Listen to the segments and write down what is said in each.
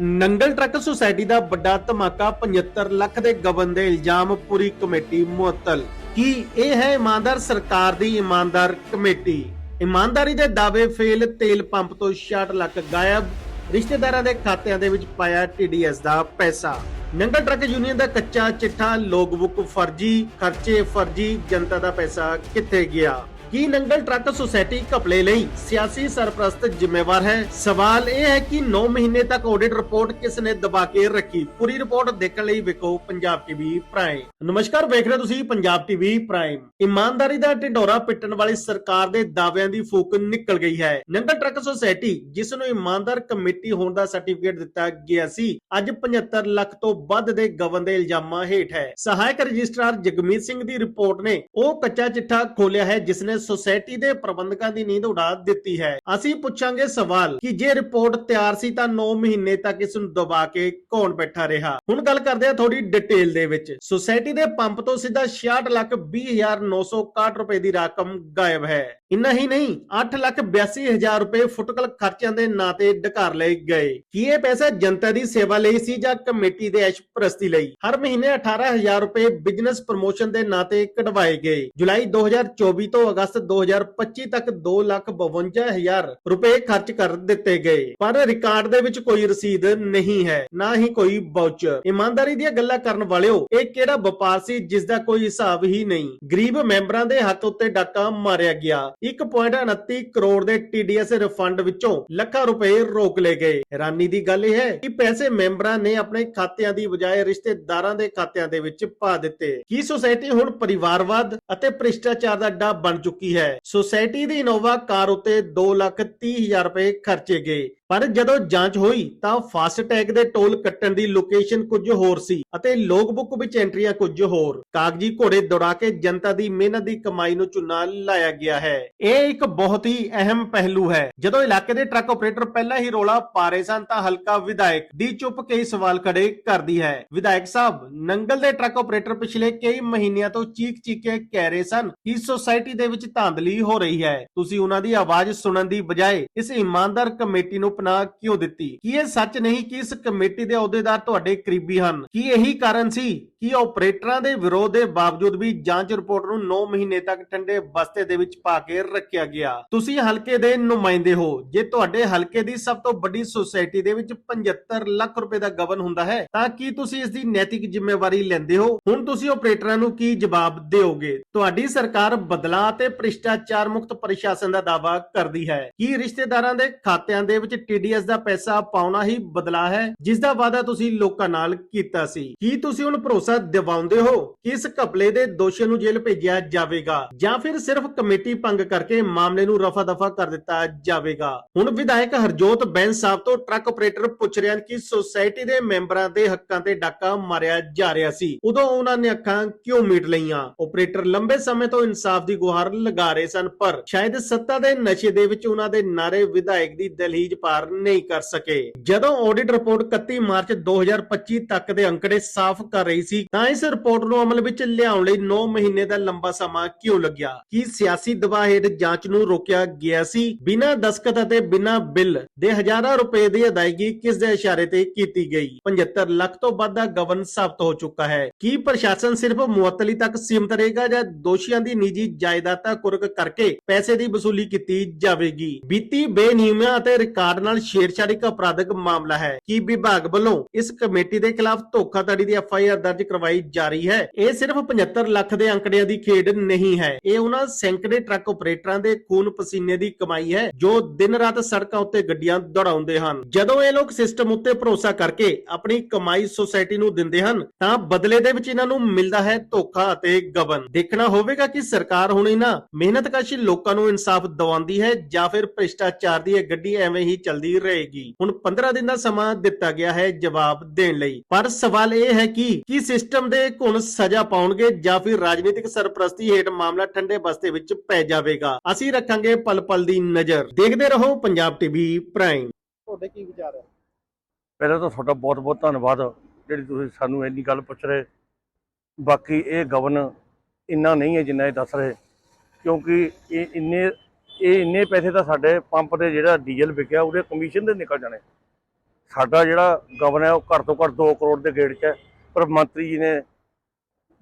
Nangal truck society ਦਾ ਵੱਡਾ ਧਮਾਕਾ 75 ਲੱਖ ਦੇ ਗਬਨ ਦੇ ਇਲਜ਼ਾਮ ਪੂਰੀ ਕਮੇਟੀ ਮੁਅੱਤਲ। ਕੀ ਇਹ ਹੈ ਇਮਾਨਦਾਰ ਸਰਕਾਰ ਦੀ ਇਮਾਨਦਾਰ ਕਮੇਟੀ? ਇਮਾਨਦਾਰੀ ਦੇ ਦਾਅਵੇ ਫੇਲ, ਤੇਲ ਪੰਪ ਤੋਂ 66 ਲੱਖ ਗਾਇਬ, ਰਿਸ਼ਤੇਦਾਰਾਂ ਦੇ ਖਾਤਿਆਂ ਦੇ ਵਿੱਚ ਪਾਇਆ ਟੀਡੀਐਸ ਦਾ ਪੈਸਾ। ਨੰਗਲ ਟਰੱਕ ਯੂਨੀਅਨ ਦਾ ਕੱਚਾ ਚਿੱਠਾ, ਲੋਗਬੁੱਕ ਫਰਜੀ, ਖਰਚੇ ਫਰਜੀ, ਜਨਤਾ ਦਾ ਪੈਸਾ ਕਿੱਥੇ ਗਿਆ? ਕੀ ਨੰਗਲ ਟਰੱਕ ਸੁਸਾਇਟੀ ਘਪਲੇ ਲਈ ਸਿਆਸੀ ਸਰਪ੍ਰਸਤ ਜ਼ਿੰਮੇਵਾਰ ਹੈ। ਸਵਾਲ ਇਹ ਹੈ ਕਿ 9 ਮਹੀਨੇ ਤੱਕ ਆਡਿਟ ਰਿਪੋਰਟ ਕਿਸ ਨੇ ਦਬਾ ਕੇ ਰੱਖੀ? ਪੂਰੀ ਰਿਪੋਰਟ ਦੇਖਣ ਲਈ ਵੇਖੋ ਪੰਜਾਬ ਟੀਵੀ ਪ੍ਰਾਈਮ ਨਮਸਕਾਰ, ਵੇਖ ਰਹੇ ਤੁਸੀਂ ਪੰਜਾਬ ਟੀਵੀ ਪ੍ਰਾਈਮ ਇਮਾਨਦਾਰੀ ਦਾ ਢਿੰਡੋਰਾ ਪਿੱਟਣ ਵਾਲੀ ਸਰਕਾਰ ਦੇ ਦਾਅਵਿਆਂ ਦੀ ਫੂਕ ਨਿਕਲ ਗਈ ਹੈ। ਨੰਗਲ ਟਰੱਕ ਸੁਸਾਇਟੀ, ਜਿਸ ਨੂੰ ਇਮਾਨਦਾਰ ਕਮੇਟੀ ਹੋਣ ਦਾ ਸਰਟੀਫਿਕੇਟ ਦਿੱਤਾ ਗਿਆ ਸੀ, ਅੱਜ 75 ਲੱਖ ਤੋਂ ਵੱਧ ਦੇ ਗਵਨ ਦੇ ਇਲਜ਼ਾਮਾਂ ਹੇਠ ਹੈ। ਸਹਾਇਕ ਰਜਿਸਟਰਾਰ ਜਗਮੀਤ ਸਿੰਘ ਦੀ ਰਿਪੋਰਟ ਨੇ ਉਹ ਕੱਚਾ ਚਿੱਠਾ ਖੋਲਿਆ ਹੈ ਜਿਸ ਨੇ ਸੁਸਾਇਟੀ ਦੇ ਪ੍ਰਬੰਧਕਾਂ ਦੀ ਨੀਂਦ ਉਡਾ ਦਿੱਤੀ ਹੈ। ਅਸੀਂ ਪੁੱਛਾਂਗੇ ਸਵਾਲ ਕਿ ਜੇ ਰਿਪੋਰਟ ਤਿਆਰ ਸੀ ਤਾਂ 9 ਮਹੀਨੇ ਤੱਕ ਇਸ ਨੂੰ ਦਬਾ ਕੇ ਕੌਣ ਬੈਠਾ ਰਿਹਾ? ਹੁਣ ਗੱਲ ਕਰਦੇ ਹਾਂ ਥੋੜੀ ਡਿਟੇਲ ਦੇ ਵਿੱਚ। ਸੁਸਾਇਟੀ ਦੇ ਪੰਪ ਤੋਂ ਸਿੱਧਾ 66 ਲੱਖ 20961 ਰੁਪਏ ਦੀ ਰਕਮ ਗਾਇਬ ਹੈ। ਇੰਨਾ ਹੀ ਨਹੀਂ 8 ਲੱਖ 82000 ਰੁਪਏ ਫੁਟਕਲ ਖਰਚਿਆਂ ਦੇ ਨਾਂ ਤੇ ਡਕਾਰ ਲਏ ਗਏ। ਕੀ ਇਹ ਪੈਸਾ ਜਨਤਾ ਦੀ ਸੇਵਾ ਲਈ ਸੀ ਜਾਂ ਕਮੇਟੀ ਦੇ ਐਸ਼ ਪ੍ਰਸਤੀ ਲਈ? ਹਰ ਮਹੀਨੇ 18000 ਰੁਪਏ ਬਿਜ਼ਨਸ ਪ੍ਰਮੋਸ਼ਨ ਦੇ ਨਾਂ ਤੇ ਕਢਵਾਏ ਗਏ। ਜੁਲਾਈ 2024 ਤੋਂ ਅਗਸਤ 2025 ਤੱਕ 252000 ਰੁਪਏ ਖਰਚ ਕਰ ਦਿੱਤੇ ਗਏ। ਪਰ ਰਿਕਾਰਡ ਦੇ ਵਿੱਚ ਕੋਈ ਰਸੀਦ ਨਹੀਂ ਹੈ, ਨਾ ਹੀ ਕੋਈ ਵਾਊਚਰ। ਇਮਾਨਦਾਰੀ ਦੀਆਂ ਗੱਲਾਂ ਕਰਨ ਵਾਲਿਓ, ਇਹ ਕਿਹੜਾ ਵਪਾਰ ਸੀ ਜਿਸ ਦਾ ਕੋਈ ਹਿਸਾਬ ਹੀ ਨਹੀਂ? ਗਰੀਬ ਮੈਂਬਰਾਂ ਦੇ ਹੱਥ ਉੱਤੇ ਡਾਕਾ ਮਾਰਿਆ ਗਿਆ। 1.29 ਕਰੋੜ ਦੇ ਟੀਡੀਐਸ ਰਿਫੰਡ ਵਿੱਚੋਂ ਲੱਖਾਂ ਰੁਪਏ ਰੋਕ ਲਏ ਗਏ। ਹੈਰਾਨੀ ਦੀ ਗੱਲ ਇਹ ਹੈ ਕਿ ਪੈਸੇ ਮੈਂਬਰਾਂ ਨੇ ਆਪਣੇ ਖਾਤਿਆਂ ਦੀ ਬਜਾਏ ਰਿਸ਼ਤੇਦਾਰਾਂ ਦੇ ਖਾਤਿਆਂ ਦੇ ਵਿੱਚ ਪਾ ਦਿੱਤੇ। ਕੀ ਸੁਸਾਇਟੀ ਹੁਣ ਪਰਿਵਾਰਵਾਦ ਅਤੇ ਭ੍ਰਿਸ਼ਟਾਚਾਰ ਦਾ ਅੱਡਾ ਬਣ ਚੁੱਕੀ ਚੁੱਕੀ ਹੈ। ਸੁਸਾਇਟੀ ਦੀ ਇਨੋਵਾ ਕਾਰ ਉੱਤੇ 2,30,000 ਰੁਪਏ ਖਰਚੇ ਗਏ। ਪਰ ਜਦੋਂ ਜਾਂਚ ਹੋਈ ਤਾਂ ਫਾਸਟ ਟੈਗ ਦੇ ਟੋਲ ਕੱਟਣ ਦੀ ਲੋਕੇਸ਼ਨ ਕੁਝ ਹੋਰ ਸੀ ਅਤੇ ਲੋਗਬੁੱਕ ਵਿੱਚ ਐਂਟਰੀਆਂ ਕੁਝ ਹੋਰ। ਕਾਗਜ਼ੀ ਘੋੜੇ ਦੌੜਾ ਕੇ ਜਨਤਾ ਦੀ ਮਿਹਨਤ ਦੀ ਕਮਾਈ ਨੂੰ ਚੁਨਾ ਲਾਇਆ ਗਿਆ ਹੈ। ਇਹ ਇੱਕ ਬਹੁਤ ਹੀ ਅਹਿਮ ਪਹਿਲੂ ਹੈ। ਜਦੋਂ ਇਲਾਕੇ ਦੇ ਟਰੱਕ ਆਪਰੇਟਰ ਪਹਿਲਾਂ ਹੀ ਰੋਲਾ ਪਾ ਰਹੇ ਸਨ ਤਾਂ ਹਲਕਾ ਵਿਧਾਇਕ ਦੀ ਚੁੱਪ ਕਈ ਸਵਾਲ ਖੜੇ ਕਰਦੀ ਹੈ। ਵਿਧਾਇਕ ਸਾਹਿਬ, ਨੰਗਲ ਦੇ ਟਰੱਕ ਆਪਰੇਟਰ ਪਿਛਲੇ ਕਈ ਮਹੀਨਿਆਂ ਤੋਂ ਚੀਕ ਚੀਕ ਕੇ ਕਹਿ ਰਹੇ ਸਨ ਕਿ ਸੋਸਾਇਟੀ ਦੇ ਵਿੱਚ ਧਾਂਦਲੀ ਹੋ ਰਹੀ ਹੈ। ਤੁਸੀਂ ਉਹਨਾਂ ਦੀ ਆਵਾਜ਼ ਸੁਣਨ ਦੀ ਬਜਾਏ ਇਸ ਇਮਾਨਦਾਰ ਕਮੇਟੀ ਨੂੰ ਪਨਾਹ ਕਿਉਂ ਦਿੱਤੀ? ਕੀ ਇਹ ਸੱਚ ਨਹੀਂ ਕਿ ਇਸ ਕਮੇਟੀ ਦੇ ਅਹੁਦੇਦਾਰ ਤੁਹਾਡੇ ਕਰੀਬੀ ਹਨ? ਕੀ ਇਹੀ ਕਾਰਨ ਸੀ ਕਿ ਆਪਰੇਟਰਾਂ ਦੇ ਵਿਰੋਧ ਦੇ ਬਾਵਜੂਦ ਵੀ ਜਾਂਚ ਰਿਪੋਰਟ ਨੂੰ 9 ਮਹੀਨੇ ਤੱਕ ਠੰਡੇ ਬਸਤੇ ਦੇ ਵਿੱਚ ਪਾ ਕੇ ਰੱਖਿਆ ਗਿਆ? ਤੁਸੀਂ ਹਲਕੇ ਦੇ ਨੁਮਾਇੰਦੇ ਹੋ। ਜੇ ਤੁਹਾਡੇ ਹਲਕੇ ਦੀ ਸਭ ਤੋਂ ਵੱਡੀ ਸੁਸਾਇਟੀ ਦੇ ਵਿੱਚ 75 ਲੱਖ ਰੁਪਏ ਦਾ ਗਵਨ ਹੁੰਦਾ ਹੈ, ਤਾਂ ਕੀ ਤੁਸੀਂ ਇਸ ਦੀ ਨੈਤਿਕ ਜ਼ਿੰਮੇਵਾਰੀ ਲੈਂਦੇ ਹੋ? ਹੁਣ ਤੁਸੀਂ ਆਪਰੇਟਰਾਂ ਨੂੰ ਕੀ ਜਵਾਬ ਦਿਓਗੇ? ਤੁਹਾਡੀ ਸਰਕਾਰ ਬਦਲਾਅ ਤੇ ਭ੍ਰਿਸ਼ਟਾਚਾਰ ਮੁਕਤ ਪ੍ਰਸ਼ਾਸਨ ਦਾ ਦਾਅਵਾ ਕਰਦੀ ਹੈ। ਕੀ ਰਿਸ਼ਤੇਦਾਰਾਂ ਦੇ ਖਾਤਿਆਂ ਦੇ ਵਿੱਚ ਟੀਡੀਐਸ ਦਾ ਪੈਸਾ ਪਾਉਣਾ ਹੀ ਬਦਲਾ ਹੈ, ਜਿਸ ਦਾ ਵਾਅਦਾ ਤੁਸੀਂ ਲੋਕਾਂ ਨਾਲ ਕੀਤਾ ਸੀ। ਕੀ ਤੁਸੀਂ ਹੁਣ ਭਰੋਸਾ ਦਿਵਾਉਂਦੇ ਹੋ ਕਿ ਇਸ ਘਪਲੇ ਦੇ ਦੋਸ਼ੀਆਂ ਨੂੰ ਜੇਲ੍ਹ ਭੇਜਿਆ ਜਾਵੇਗਾ? ਜਾਂ ਫਿਰ ਸਿਰਫ ਕਮੇਟੀ ਭੰਗ ਕਰਕੇ ਮਾਮਲੇ ਨੂੰ ਰਫਾ ਦਫਾ ਕਰ ਦਿੱਤਾ ਜਾਵੇਗਾ? ਹੁਣ ਵਿਧਾਇਕ ਹਰਜੋਤ ਬੈਂਸ ਸਾਹਿਬ ਤੋਂ ਟਰੱਕ ਆਪਰੇਟਰ ਪੁੱਛ ਰਹੇ ਹਨ ਕਿ ਸੋਸਾਇਟੀ ਦੇ ਮੈਂਬਰਾਂ ਦੇ ਹੱਕਾਂ ਤੇ ਡਾਕਾ ਮਾਰਿਆ ਜਾ ਰਿਹਾ ਸੀ। ਉਦੋਂ ਉਹਨਾਂ ਨੇ ਅੱਖਾਂ ਕਿਉਂ ਮੀਟ ਲਈਆਂ? ਆਪਰੇਟਰ ਲੰਬੇ ਸਮੇਂ ਤੋਂ ਇਨਸਾਫ ਦੀ ਗੁਹਾਰ ਲਗਾ ਰਹੇ ਸਨ, ਪਰ ਸ਼ਾਇਦ ਸੱਤਾ ਦੇ ਨਸ਼ੇ ਦੇ ਵਿੱਚ ਉਹਨਾਂ ਦੇ ਨਾਰੇ ਵਿਧਾਇਕ ਦੀ ਦਲਹੀਜ ਪਾਰ ਨਹੀਂ ਕਰ ਸਕੇ। ਜਦੋਂ ਆਡਿਟ ਰਿਪੋਰਟ 31 ਮਾਰਚ 2025 ਤੱਕ ਦੇ ਅੰਕੜੇ ਸਾਫ਼ ਕਰ ਰਹੀ ਸੀ, ਤਾਂ ਇਸ ਰਿਪੋਰਟ ਨੂੰ ਅਮਲ ਵਿੱਚ ਲਿਆਉਣ ਲਈ 9 ਮਹੀਨੇ ਦਾ ਲੰਬਾ ਸਮਾਂ ਕਿਉਂ ਲੱਗਿਆ? ਕੀ ਸਿਆਸੀ ਦਬਾਅ ਹੇਠ ਜਾਂਚ ਨੂੰ ਰੋਕਿਆ ਗਿਆ ਸੀ? ਬਿਨਾਂ ਦਸਕਤ ਅਤੇ ਬਿਨਾਂ ਬਿੱਲ ਦੇ ਹਜ਼ਾਰਾਂ ਰੁਪਏ ਦੀ ਅਦਾਇਗੀ ਕਿਸ ਦੇ ਇਸ਼ਾਰੇ ਤੇ ਕੀਤੀ ਗਈ? 75 ਲੱਖ ਤੋਂ ਵੱਧ ਦਾ ਗਵਨ ਸਾਬਤ ਹੋ ਚੁੱਕਾ ਹੈ। ਕੀ ਪ੍ਰਸ਼ਾਸਨ ਸਿਰਫ ਮੁਅੱਤਲੀ ਤੱਕ ਸੀਮਿਤ ਰਹੇਗਾ ਜਾਂ ਦੋਸ਼ੀਆਂ ਦੀ ਨਿੱਜੀ ਜਾਇਦਾਦਾਂ ਕੁਰਕ ਕਰਕੇ ਪੈਸੇ ਦੀ ਵਸੂਲੀ ਕੀਤੀ ਜਾਵੇਗੀ? ਬੀਤੀ ਬੇਨਿਯਮੀਆਂ ਅਤੇ ਰਿਕਾਰਡ ਨਾਲ ਛੇੜਛਾੜ ਇੱਕ ਅਪਰਾਧਿਕ ਮਾਮਲਾ ਹੈ। ਕੀ ਵਿਭਾਗ ਵੱਲੋਂ ਇਸ ਕਮੇਟੀ ਦੇ ਖਿਲਾਫ ਧੋਖਾਧੜੀ ਦੀ ਐਫ ਆਈ ਆਰ ਦਰਜ ਕਰਵਾਈ ਜਾ ਰਹੀ ਹੈ? ਇਹ ਸਿਰਫ 75 ਲੱਖ ਦੇ ਅੰਕੜਿਆਂ ਦੀ ਖੇਡ ਨਹੀਂ ਹੈ। ਇਹ ਉਹਨਾਂ ਸੈਂਕੜੇ ਟਰੱਕ ਆਪਰੇਟਰਾਂ ਦੇ ਖੂਨ ਪਸੀਨੇ ਦੀ ਕਮਾਈ ਹੈ, ਜੋ ਦਿਨ ਰਾਤ ਸੜਕਾਂ ਉੱਤੇ ਗੱਡੀਆਂ ਦੌੜਾਉਂਦੇ ਹਨ। ਜਦੋਂ ਇਹ ਲੋਕ ਸਿਸਟਮ ਉੱਤੇ ਭਰੋਸਾ ਕਰਕੇ ਆਪਣੀ ਕਮਾਈ ਸੁਸਾਇਟੀ ਨੂੰ ਦਿੰਦੇ ਹਨ, ਤਾਂ ਬਦਲੇ ਦੇ ਵਿੱਚ ਇਹਨਾਂ ਨੂੰ ਮਿਲਦਾ ਹੈ ਧੋਖਾ ਅਤੇ ਗਬਨ। ਦੇਖਣਾ ਹੋਵੇਗਾ ਕਿ ਸਰਕਾਰ ਹੁਣ ਇਹਨਾਂ ਮਿਹਨਤਕਸ਼ ਲੋਕਾਂ ਨੂੰ ਇਨਸਾਫ ਦਿਵਾਉਂਦੀ ਹੈ ਜਾਂ ਫਿਰ ਭ੍ਰਿਸ਼ਟਾਚਾਰ ਦੀ ਇਹ ਗੱਡੀ ਐਵੇਂ ਹੀ ਚੱਲਦੀ ਰਹੇਗੀ। ਹੁਣ 15 ਦਿਨ ਦਾ ਸਮਾਂ ਦਿੱਤਾ ਗਿਆ ਹੈ ਜਵਾਬ ਦੇਣ ਲਈ। ਪਰ ਸਵਾਲ ਇਹ ਹੈ ਕਿ ਕੀ ਸਿਸਟਮ ਦੇ ਘੁਣ ਸਜ਼ਾ ਪਾਉਣਗੇ ਜਾਂ ਫਿਰ ਰਾਜਨੀਤਿਕ ਸਰਪ੍ਰਸਤੀ ਹੇਠ ਮਾਮਲਾ ਠੰਡੇ ਬਸਤੇ ਵਿੱਚ ਪੈ ਜਾਵੇਗਾ? ਅਸੀਂ ਰੱਖਾਂਗੇ ਪਲ ਪਲ ਦੀ ਨਜ਼ਰ। ਦੇਖਦੇ ਰਹੋ ਪੰਜਾਬ ਟੀਵੀ ਪ੍ਰਾਈਮ। ਤੁਹਾਡੇ ਕੀ ਵਿਚਾਰ ਹੈ? ਪਹਿਲਾਂ ਤਾਂ ਤੁਹਾਡਾ ਬਹੁਤ ਬਹੁਤ ਧੰਨਵਾਦ ਜਿਹੜੀ ਤੁਸੀਂ ਸਾਨੂੰ ਇੰਨੀ ਗੱਲ ਪੁੱਛ ਰਹੇ। ਬਾਕੀ ਇਹ ਗਵਨ ਇੰਨਾ ਨਹੀਂ ਹੈ ਜਿੰਨਾ ਇਹ ਦੱਸ ਰਹੇ ਕਿਉਂਕਿ ਇਹ ਇੰਨੇ ਇਹ ਇੰਨੇ ਪੈਸੇ ਤਾਂ ਸਾਡੇ ਪੰਪ ਤੇ ਜਿਹੜਾ ਡੀਜ਼ਲ ਵਿਕਿਆ, ਉਹਦੇ ਕਮਿਸ਼ਨ ਦੇ ਨਿਕਲ ਜਾਣੇ। ਸਾਡਾ ਜਿਹੜਾ ਗਵਨ ਹੈ, ਉਹ ਘੱਟ ਤੋਂ ਘੱਟ 2 ਕਰੋੜ ਦੇ ਗੇੜ 'ਚ ਹੈ। ਪਰ ਮੰਤਰੀ ਜੀ ਨੇ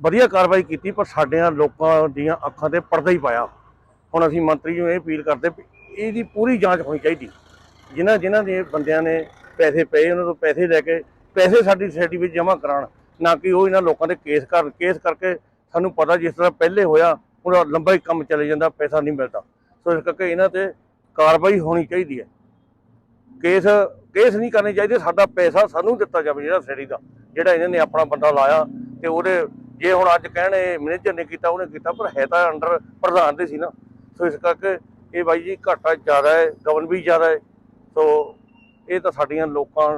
ਵਧੀਆ ਕਾਰਵਾਈ ਕੀਤੀ, ਪਰ ਸਾਡਿਆਂ ਲੋਕਾਂ ਦੀਆਂ ਅੱਖਾਂ ਤੇ ਪਰਦਾ ਹੀ ਪਾਇਆ। ਹੁਣ ਅਸੀਂ ਮੰਤਰੀ ਨੂੰ ਇਹ ਅਪੀਲ ਕਰਦੇ ਵੀ ਇਹਦੀ ਪੂਰੀ ਜਾਂਚ ਹੋਣੀ ਚਾਹੀਦੀ। ਜਿਨ੍ਹਾਂ ਜਿਨ੍ਹਾਂ ਦੇ ਬੰਦਿਆਂ ਨੇ ਪੈਸੇ ਪਏ, ਉਹਨਾਂ ਤੋਂ ਪੈਸੇ ਲੈ ਕੇ ਪੈਸੇ ਸਾਡੀ ਸੋਸਾਇਟੀ ਵਿੱਚ ਜਮ੍ਹਾਂ ਕਰਾਉਣ, ਨਾ ਕਿ ਉਹ ਇਹਨਾਂ ਲੋਕਾਂ ਦੇ ਕੇਸ ਕਰਨ ਕੇਸ ਕਰਕੇ ਸਾਨੂੰ ਪਤਾ ਜਿਸ ਤਰ੍ਹਾਂ ਪਹਿਲੇ ਹੋਇਆ, ਉਹਦਾ ਲੰਬਾ ਹੀ ਕੰਮ ਚਲੇ ਜਾਂਦਾ, ਪੈਸਾ ਨਹੀਂ ਮਿਲਦਾ। ਸੋ ਇਸ ਕਰਕੇ ਇਹਨਾਂ ਤੇ ਕਾਰਵਾਈ ਹੋਣੀ ਚਾਹੀਦੀ ਹੈ। ਕੇਸ ਕੇਸ ਨਹੀਂ ਕਰਨੇ ਚਾਹੀਦੇ, ਸਾਡਾ ਪੈਸਾ ਸਾਨੂੰ ਦਿੱਤਾ ਜਾਵੇ ਜਿਹੜਾ ਸੈਡੀ ਦਾ, ਜਿਹੜਾ ਇਹਨਾਂ ਨੇ ਆਪਣਾ ਬੰਦਾ ਲਾਇਆ ਤੇ ਉਹਦੇ, ਜੇ ਹੁਣ ਅੱਜ ਕਹਿਣ ਇਹ ਮੈਨੇਜਰ ਨੇ ਕੀਤਾ, ਉਹਨੇ ਕੀਤਾ, ਪਰ ਹੈ ਤਾਂ ਅੰਡਰ ਪ੍ਰਧਾਨ ਦੇ ਸੀ ਨਾ। ਸੋ ਇਸ ਕਰਕੇ ਇਹ ਬਾਈ ਜੀ ਘਾਟਾ ਜ਼ਿਆਦਾ ਹੈ, ਗਵਨ ਵੀ ਜ਼ਿਆਦਾ ਹੈ। ਸੋ ਇਹ ਤਾਂ ਸਾਡੀਆਂ ਲੋਕਾਂ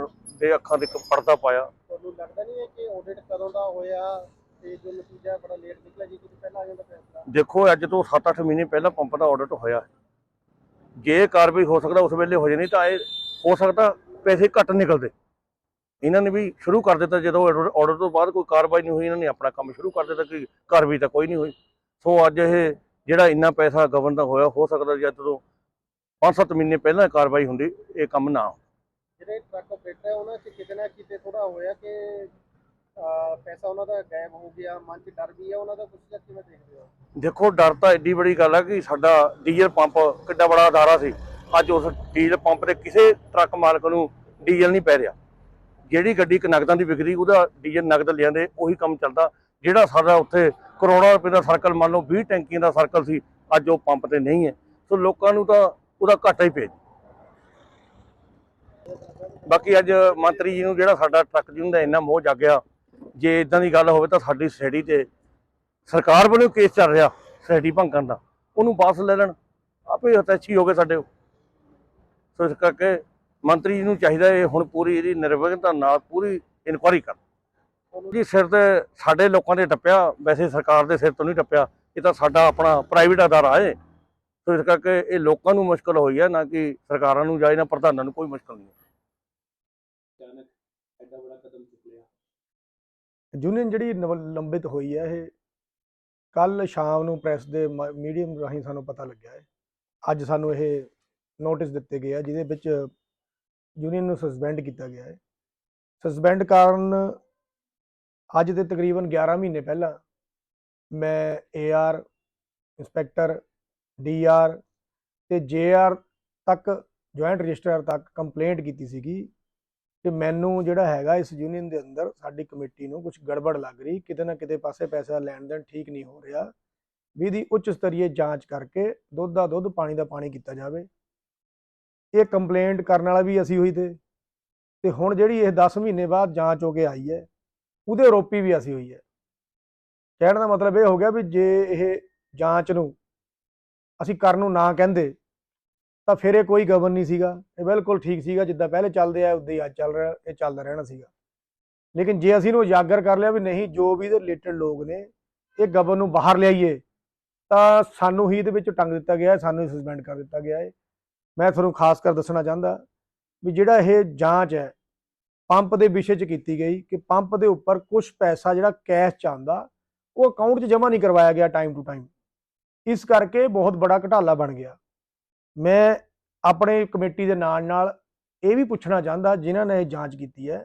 ਦੇ ਅੱਖਾਂ ਦੇ ਪਰਦਾ ਪਾਇਆ। ਤੁਹਾਨੂੰ ਲੱਗਦਾ ਨਹੀਂ ਹੈ ਕਿ ਆਡਿਟ ਕਦੋਂ ਦਾ ਹੋਇਆ? ਤੇ ਜੋ ਨਤੀਜਾ ਬੜਾ ਲੇਟ ਨਿਕਲਿਆ ਜੀ ਕਿਉਂਕਿ ਪਹਿਲਾਂ ਆ ਜਾਂਦਾ ਫੈਸਲਾ ਦੇਖੋ ਅੱਜ ਤੋਂ 7-8 ਮਹੀਨੇ ਪਹਿਲਾਂ ਪੰਪ ਦਾ ਆਡਿਟ ਹੋਇਆ। ਜੇ ਕਾਰਵਾਈ ਹੋ ਸਕਦਾ ਉਸ ਵੇਲੇ ਹੋ ਜਾਣੀ ਤਾਂ ਇਹ ਹੋ ਸਕਦਾ ਪੈਸੇ ਘੱਟ ਨਿਕਲਦੇ। ਇਹਨਾਂ ਨੇ ਵੀ ਸ਼ੁਰੂ ਕਰ ਦਿੱਤਾ ਜਦੋਂ ਆਰਡਰ ਤੋਂ ਬਾਅਦ ਕੋਈ ਕਾਰਵਾਈ ਨਹੀਂ ਹੋਈ ਇਹਨਾਂ ਨੇ ਆਪਣਾ ਕੰਮ ਸ਼ੁਰੂ ਕਰ ਦਿੱਤਾ ਕਿ ਕਾਰਵਾਈ ਤਾਂ ਕੋਈ ਨਹੀਂ ਹੋਈ। ਸੋ ਅੱਜ ਇਹ ਜਿਹੜਾ ਇੰਨਾ ਪੈਸਾ ਗਵਰਨ ਦਾ ਹੋਇਆ ਹੋ ਸਕਦਾ ਜਦ ਤੋਂ 5-7 ਮਹੀਨੇ ਪਹਿਲਾਂ ਕਾਰਵਾਈ ਹੁੰਦੀ ਇਹ ਕੰਮ ਨਾ ਜਿਹੜੇ ਟਰੱਕ ਆਪਰੇਟਰ ਹੈ ਉਹਨਾਂ 'ਚ ਕਿਤੇ ਨਾ ਕਿਤੇ ਥੋੜਾ ਹੋਇਆ ਕਿ ਪੈਸਾ ਉਹਨਾਂ ਦਾ ਗਾਇਬ ਹੋ ਗਿਆ, ਮਨ 'ਚ ਡਰ ਵੀ ਹੈ ਉਹਨਾਂ ਦਾ ਕੁਝ ਕਿਵੇਂ ਦੇਖਦੇ ਹੋ? ਦੇਖੋ, ਡਰ ਤਾਂ ਐਡੀ ਬੜੀ ਗੱਲ ਹੈ ਕਿ ਸਾਡਾ ਡੀਜ਼ਲ ਪੰਪ ਕਿੱਡਾ ਬੜਾ ਅਦਾਰਾ ਸੀ। ਅੱਜ ਉਸ ਡੀਜ਼ਲ ਪੰਪ ਤੇ ਕਿਸੇ ਟਰੱਕ ਮਾਲਕ ਨੂੰ ਡੀਜ਼ਲ ਨਹੀਂ ਪੈ ਰਿਹਾ। ਜਿਹੜੀ ਗੱਡੀ ਨਗਦਾਂ ਦੀ ਵਿਕਦੀ, ਉਹਦਾ ਡੀਜ਼ਲ ਨਗਦ ਲਿਆਂਦੇ, ਉਹੀ ਕੰਮ ਚੱਲਦਾ। ਜਿਹੜਾ ਸਾਡਾ ਉੱਥੇ ਕਰੋੜਾਂ ਰੁਪਏ ਦਾ ਸਰਕਲ, ਮੰਨ ਲਓ 20 ਟੈਂਕੀਆਂ ਦਾ ਸਰਕਲ ਸੀ, ਅੱਜ ਉਹ ਪੰਪ ਤੇ ਨਹੀਂ ਹੈ। ਸੋ ਲੋਕਾਂ ਨੂੰ ਤਾਂ ਉਹਦਾ ਘਾਟਾ ਹੀ ਪੈ ਬਾਕੀ ਅੱਜ ਮੰਤਰੀ ਜੀ ਨੂੰ ਜਿਹੜਾ ਸਾਡਾ ਟਰੱਕ ਯੂਨੀਅਨ ਦਾ ਇੰਨਾ ਮੋਹ ਜਾਗਿਆ ਜੇ ਇਦਾਂ ਦੀ ਗੱਲ ਹੋਵੇ ਤਾਂ ਸਾਡੀ ਸਟੇਡੀ ਤੇ ਸਰਕਾਰ ਵੱਲੋਂ ਕੇਸ ਚੱਲ ਰਿਹਾ ਸੋਸਾਇਟੀ ਭੰਗਣ ਦਾ। ਉਹਨੂੰ ਵਾਪਸ ਲੈ ਲੈਣ। ਆਪੇ ਹਤੈਸ਼ੀ ਹੋ ਗਏ ਸਾਡੇ ਉਹ। ਸੋ ਇਸ ਕਰਕੇ ਮੰਤਰੀ ਜੀ ਨੂੰ ਚਾਹੀਦਾ ਇਹ ਹੁਣ ਪੂਰੀ ਇਹਦੀ ਨਿਰਵਿਘਨਤਾ ਨਾਲ ਪੂਰੀ ਇਨਕੁਆਰੀ ਕਰਨ। ਜੀ, ਸਿਰ ਤੇ ਸਾਡੇ ਲੋਕਾਂ ਦੇ ਟੱਪਿਆ, ਵੈਸੇ ਸਰਕਾਰ ਦੇ ਸਿਰ ਤੋਂ ਨਹੀਂ ਟੱਪਿਆ। ਇਹ ਤਾਂ ਸਾਡਾ ਆਪਣਾ ਪ੍ਰਾਈਵੇਟ ਅਦਾਰਾ ਹੈ ਸੋ ਇਸ ਕਰਕੇ ਇਹ ਲੋਕਾਂ ਨੂੰ ਮੁਸ਼ਕਲ ਹੋਈ ਹੈ, ਨਾ ਕਿ ਸਰਕਾਰਾਂ ਨੂੰ ਜਾਂ ਇਹਨਾਂ ਪ੍ਰਧਾਨਾਂ ਨੂੰ ਕੋਈ ਮੁਸ਼ਕਲ ਨਹੀਂ ਹੈ। ਅਚਾਨਕ ਐਡਾ ਬੜਾ ਕਦਮ ਯੂਨੀਅਨ ਜਿਹੜੀ ਨਵ- ਲੰਬਿਤ ਹੋਈ ਹੈ, ਇਹ ਕੱਲ ਸ਼ਾਮ ਨੂੰ ਪ੍ਰੈਸ ਦੇ ਮੀਡੀਅਮ ਰਾਹੀਂ ਸਾਨੂੰ ਪਤਾ ਲੱਗਿਆ ਹੈ। ਅੱਜ ਸਾਨੂੰ ਇਹ ਨੋਟਿਸ ਦਿੱਤੇ ਗਏ ਆ, ਜਿਹਦੇ ਵਿੱਚ ਯੂਨੀਅਨ ਨੂੰ ਸਸਪੈਂਡ ਕੀਤਾ ਗਿਆ ਹੈ। ਸਸਪੈਂਡ ਕਾਰਨ ਅੱਜ ਦੇ ਤਕਰੀਬਨ 11 ਮਹੀਨੇ ਪਹਿਲਾਂ ਮੈਂ ਏਆਰ ਇੰਸਪੈਕਟਰ ਡੀਆਰ ਤੇ ਜੇਆਰ ਤੱਕ, ਜੁਆਇੰਟ ਰਜਿਸਟਰਾਰ ਤੱਕ ਕੰਪਲੇਂਟ ਕੀਤੀ ਸੀਗੀ ਕਿ ਮੈਨੂੰ ਜਿਹੜਾ ਹੈਗਾ ਇਸ ਯੂਨੀਅਨ ਦੇ ਅੰਦਰ ਸਾਡੀ ਕਮੇਟੀ ਨੂੰ ਕੁਝ ਗੜਬੜ ਲੱਗ ਰਹੀ, ਕਿਤੇ ਨਾ ਕਿਤੇ ਪਾਸੇ ਪੈਸਾ ਲੈਣ ਦੇਣ ਠੀਕ ਨਹੀਂ ਹੋ ਰਿਹਾ ਵੀ ਦੀ ਉੱਚ ਸਤਰੀਏ ਜਾਂਚ ਕਰਕੇ ਦੁੱਧ ਦਾ ਦੁੱਧ, ਪਾਣੀ ਦਾ ਪਾਣੀ ਕੀਤਾ ਜਾਵੇ। ਇਹ ਕੰਪਲੇਂਟ ਕਰਨ ਵਾਲਾ ਵੀ ਅਸੀਂ ਹੋਈ ਤੇ ਤੇ ਹੁਣ ਜਿਹੜੀ ਇਹ 10 ਮਹੀਨੇ ਬਾਅਦ ਜਾਂਚ ਹੋ ਕੇ ਆਈ ਹੈ, ਉਹਦੇ ਆਰੋਪੀ ਵੀ ਅਸੀਂ ਹੋਈ ਹੈ। ਕਹਿਣ ਦਾ ਮਤਲਬ ਇਹ ਹੋ ਗਿਆ ਵੀ ਜੇ ਇਹ ਜਾਂਚ ਨੂੰ ਅਸੀਂ ਕਰਨ ਨੂੰ ਨਾ ਕਹਿੰਦੇ ਤਾਂ ਫਿਰ ਇਹ ਕੋਈ ਗਵਨ ਨਹੀਂ ਸੀਗਾ। ਇਹ ਬਿਲਕੁਲ ਠੀਕ ਸੀਗਾ, ਜਿੱਦਾਂ ਪਹਿਲੇ ਚੱਲਦੇ ਆ, ਉਦਾਂ ਹੀ ਅੱਜ ਚੱਲ ਰਿਹਾ, ਇਹ ਚੱਲਦਾ ਰਹਿਣਾ ਸੀਗਾ। ਲੇਕਿਨ ਜੇ ਅਸੀਂ ਇਹਨੂੰ ਉਜਾਗਰ ਕਰ ਲਿਆ ਵੀ ਨਹੀਂ, ਜੋ ਵੀ ਇਹਦੇ ਰਿਲੇਟਡ ਲੋਕ ਨੇ, ਇਹ ਗਵਨ ਨੂੰ ਬਾਹਰ ਲਿਆਈਏ, ਤਾਂ ਸਾਨੂੰ ਹੀ ਇਹਦੇ ਵਿੱਚ ਟੰਗ ਦਿੱਤਾ ਗਿਆ ਸਾਨੂੰ ਹੀ ਸਸਪੈਂਡ ਕਰ ਦਿੱਤਾ ਗਿਆ ਹੈ। ਮੈਂ ਤੁਹਾਨੂੰ ਖਾਸ ਕਰ ਦੱਸਣਾ ਚਾਹੁੰਦਾ ਵੀ ਜਿਹੜਾ ਇਹ ਜਾਂਚ ਹੈ, ਪੰਪ ਦੇ ਵਿਸ਼ੇ 'ਚ ਕੀਤੀ ਗਈ ਕਿ ਪੰਪ ਦੇ ਉੱਪਰ ਕੁਝ ਪੈਸਾ ਜਿਹੜਾ ਕੈਸ਼ ਚ ਆਉਂਦਾ ਉਹ ਅਕਾਊਂਟ 'ਚ ਜਮ੍ਹਾਂ ਨਹੀਂ ਕਰਵਾਇਆ ਗਿਆ ਟਾਈਮ ਟੂ ਟਾਈਮ ਇਸ ਕਰਕੇ ਬਹੁਤ ਬੜਾ ਘਟਾਲਾ ਬਣ ਗਿਆ। ਮੈਂ ਆਪਣੇ ਕਮੇਟੀ ਦੇ ਨਾਲ ਨਾਲ ਇਹ ਵੀ ਪੁੱਛਣਾ ਚਾਹੁੰਦਾ ਜਿਨ੍ਹਾਂ ਨੇ ਇਹ ਜਾਂਚ ਕੀਤੀ ਹੈ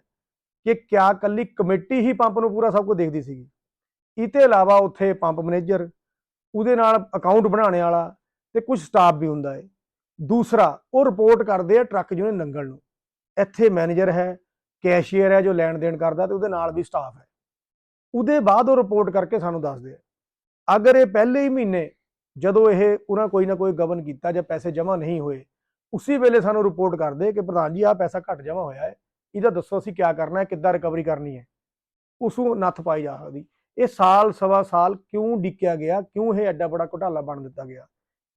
ਕਿ ਕਿਆ ਕੱਲੀ ਕਮੇਟੀ ਹੀ ਪੰਪ ਨੂੰ ਪੂਰਾ ਸਭ ਕੁਝ ਦੇਖਦੀ ਸੀਗੀ। ਇਹ ਤੋਂ ਇਲਾਵਾ ਉੱਥੇ ਪੰਪ ਮੈਨੇਜਰ, ਉਹਦੇ ਨਾਲ ਅਕਾਊਂਟ ਬਣਾਉਣੇ ਵਾਲਾ ਤੇ ਕੁਝ ਸਟਾਫ ਵੀ ਹੁੰਦਾ ਹੈ। ਦੂਸਰਾ, ਉਹ ਰਿਪੋਰਟ ਕਰਦੇ ਆ ਟਰੱਕ ਯੂਨੀਅਨ ਲੰਗਣ ਨੂੰ। ਇੱਥੇ ਮੈਨੇਜਰ ਹੈ, ਕੈਸ਼ੀਅਰ ਹੈ ਜੋ ਲੈਣ ਦੇਣ ਕਰਦਾ ਤੇ ਉਹਦੇ ਨਾਲ ਵੀ ਸਟਾਫ ਹੈ। ਉਹਦੇ ਬਾਅਦ ਉਹ ਰਿਪੋਰਟ ਕਰਕੇ ਸਾਨੂੰ ਦੱਸਦੇ ਆ। ਅਗਰ ਇਹ ਪਹਿਲੇ ਹੀ ਮਹੀਨੇ ਜਦੋਂ ਇਹ ਉਹਨਾਂ ਕੋਈ ਨਾ ਕੋਈ ਗਵਨ ਕੀਤਾ ਜਾਂ ਪੈਸੇ ਜਮ੍ਹਾਂ ਨਹੀਂ ਹੋਏ, ਉਸੇ ਵੇਲੇ ਸਾਨੂੰ ਰਿਪੋਰਟ ਕਰਦੇ ਕਿ ਪ੍ਰਧਾਨ ਜੀ, ਆਹ ਪੈਸਾ ਘੱਟ ਜਮ੍ਹਾਂ ਹੋਇਆ ਹੈ, ਇਹਦਾ ਦੱਸੋ ਅਸੀਂ ਕੀ ਕਰਨਾ ਹੈ, ਕਿੱਦਾਂ ਰਿਕਵਰੀ ਕਰਨੀ ਹੈ? ਉਸ ਨੂੰ ਨੱਥ ਪਾਈ ਜਾ ਸਕਦੀ। ਇਹ ਸਾਲ, ਸਵਾ ਸਾਲ ਕਿਉਂ ਡਿੱਕਿਆ ਗਿਆ, ਕਿਉਂ ਇਹ ਐਡਾ ਬੜਾ ਘੁਟਾਲਾ ਬਣ ਦਿੱਤਾ ਗਿਆ?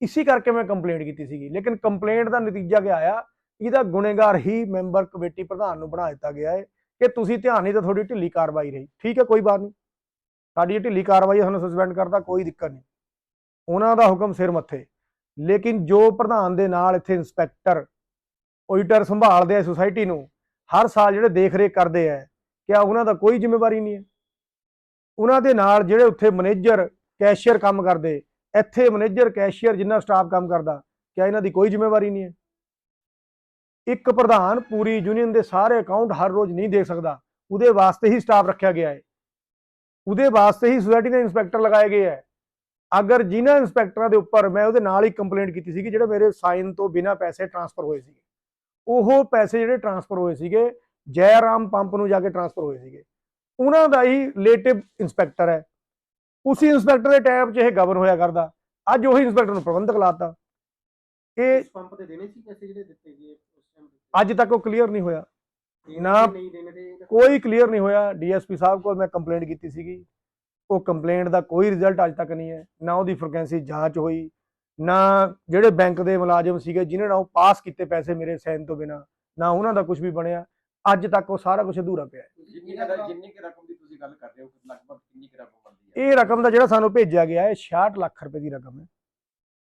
ਇਸੇ ਕਰਕੇ ਮੈਂ ਕੰਪਲੇਂਟ ਕੀਤੀ ਸੀਗੀ। ਲੇਕਿਨ ਕੰਪਲੇਂਟ ਦਾ ਨਤੀਜਾ ਕੀ ਆਇਆ? ਇਹਦਾ ਗੁਨੇਗਾਰ ਹੀ ਮੈਂਬਰ ਕਮੇਟੀ ਪ੍ਰਧਾਨ ਨੂੰ ਬਣਾ ਦਿੱਤਾ ਗਿਆ ਹੈ ਕਿ ਤੁਸੀਂ ਧਿਆਨ ਨਹੀਂ ਤਾਂ ਤੁਹਾਡੀ ਢਿੱਲੀ ਕਾਰਵਾਈ ਰਹੀ। ਠੀਕ ਹੈ, ਕੋਈ ਬਾਤ ਨਹੀਂ। ਸਾਡੀ ਢਿੱਲੀ ਕਾਰਵਾਈ ਸਾਨੂੰ ਸਸਪੈਂਡ ਕਰਦਾ, ਕੋਈ ਦਿੱਕਤ ਨਹੀਂ। ਉਹਨਾਂ ਦਾ ਹੁਕਮ ਸਿਰ ਮੱਥੇ। ਲੇਕਿਨ ਜੋ ਪ੍ਰਧਾਨ ਦੇ ਨਾਲ ਇੱਥੇ ਇੰਸਪੈਕਟਰ ਆਡੀਟਰ ਸੰਭਾਲਦੇ ਆ ਸੁਸਾਇਟੀ ਨੂੰ, ਹਰ ਸਾਲ ਜਿਹੜੇ ਦੇਖ ਰੇਖ ਕਰਦੇ ਆ, ਕਿਆ ਉਹਨਾਂ ਦਾ ਕੋਈ ਜ਼ਿੰਮੇਵਾਰੀ ਨਹੀਂ ਹੈ। ਉਹਨਾਂ ਦੇ ਨਾਲ ਜਿਹੜੇ ਉੱਥੇ ਮੈਨੇਜਰ, ਕੈਸ਼ੀਅਰ ਕੰਮ ਕਰਦੇ, ਇੱਥੇ ਮੈਨੇਜਰ, ਕੈਸ਼ੀਅਰ ਜਿੰਨਾ ਸਟਾਫ ਕੰਮ ਕਰਦਾ, ਕਿਆ ਇਹਨਾਂ ਦੀ ਕੋਈ ਜ਼ਿੰਮੇਵਾਰੀ ਨਹੀਂ ਹੈ। ਇੱਕ ਪ੍ਰਧਾਨ ਪੂਰੀ ਯੂਨੀਅਨ ਦੇ ਸਾਰੇ ਅਕਾਊਂਟ ਹਰ ਰੋਜ਼ ਨਹੀਂ ਦੇਖ ਸਕਦਾ। ਉਹਦੇ ਵਾਸਤੇ ਹੀ ਸਟਾਫ ਰੱਖਿਆ ਗਿਆ ਹੈ। ਉਹਦੇ ਵਾਸਤੇ ਹੀ ਸੁਸਾਇਟੀ ਦੇ ਇੰਸਪੈਕਟਰ ਲਗਾਏ ਗਏ ਹੈ। ਅਗਰ ਜਿਨ੍ਹਾਂ ਇੰਸਪੈਕਟਰਾਂ ਦੇ ਉੱਪਰ ਮੈਂ ਉਹਦੇ ਨਾਲ ਹੀ ਕੰਪਲੇਂਟ ਕੀਤੀ ਸੀ ਕਿ ਜਿਹੜੇ ਮੇਰੇ ਸਾਈਨ ਤੋਂ ਬਿਨਾਂ ਪੈਸੇ ਟ੍ਰਾਂਸਫਰ ਹੋਏ ਸੀਗੇ। ਉਹ ਪੈਸੇ ਜਿਹੜੇ ਟ੍ਰਾਂਸਫਰ ਹੋਏ ਸੀਗੇ ਜੈ ਰਾਮ ਪੰਪ ਨੂੰ ਜਾ ਕੇ ਟ੍ਰਾਂਸਫਰ ਹੋਏ ਸੀਗੇ। ਉਹਨਾਂ ਦਾ ਹੀ ਰਿਲੇਟਿਵ ਇੰਸਪੈਕਟਰ ਹੈ। ਉਸੇ ਇੰਸਪੈਕਟਰ ਦੇ ਟੈਬ 'ਚ ਇਹ ਗਵਰਨ ਹੋਇਆ ਕਰਦਾ। ਅੱਜ ਉਹੀ ਇੰਸਪੈਕਟਰ ਨੂੰ ਪ੍ਰਬੰਧਕ ਲਾਤਾ। ਇਹ ਪੰਪ ਤੇ ਦੇਣੇ ਸੀ ਪੈਸੇ ਜਿਹੜੇ ਦਿੱਤੇ ਗਏ ਅੱਜ ਤੱਕ ਉਹ ਕਲੀਅਰ ਨਹੀਂ ਹੋਇਆ। ਨਾ- ਕੋਈ ਕਲੀਅਰ ਨਹੀਂ ਹੋਇਆ। ਡੀਐਸਪੀ ਸਾਹਿਬ ਕੋਲ ਮੈਂ ਕੰਪਲੇਂਟ ਕੀਤੀ ਸੀਗੀ। ਉਹ ਕੰਪਲੇਂਟ ਦਾ ਕੋਈ ਰਿਜ਼ਲਟ ਅੱਜ ਤੱਕ ਨਹੀਂ ਹੈ ਨਾ ਉਹਦੀ ਫ੍ਰੀਕੁਐਂਸੀ ਜਾਂਚ ਹੋਈ ਨਾ ਜਿਹੜੇ ਬੈਂਕ ਦੇ ਮੁਲਾਜ਼ਮ ਸੀਗੇ ਜਿਨ੍ਹਾਂ ਨੇ ਉਹ ਪਾਸ ਕੀਤੇ ਪੈਸੇ ਮੇਰੇ ਸਾਈਨ ਤੋਂ ਬਿਨਾ ਨਾ ਉਹਨਾਂ ਦਾ ਕੁਝ ਵੀ ਬਣਿਆ ਅੱਜ ਤੱਕ ਉਹ ਸਾਰਾ ਕੁਝ ਅਧੂਰਾ ਪਿਆ ਹੈ। ਜਿੰਨੀ ਕੁ ਰ- ਜਿੰਨੀ ਕੁ ਰਕਮ ਦੀ ਤੁਸੀਂ ਗੱਲ ਕਰ ਰਹੇ ਹੋ ਲਗਭਗ ਕਿੰਨੀ ਕੁ ਰਕਮ ਬਣਦੀ ਹੈ? ਇਹ ਰਕਮ ਦਾ ਜਿਹੜਾ ਸਾਨੂੰ ਭੇਜਿਆ ਗਿਆ ਹੈ 66 ਲੱਖ ਰੁਪਏ ਦੀ ਰਕਮ ਹੈ।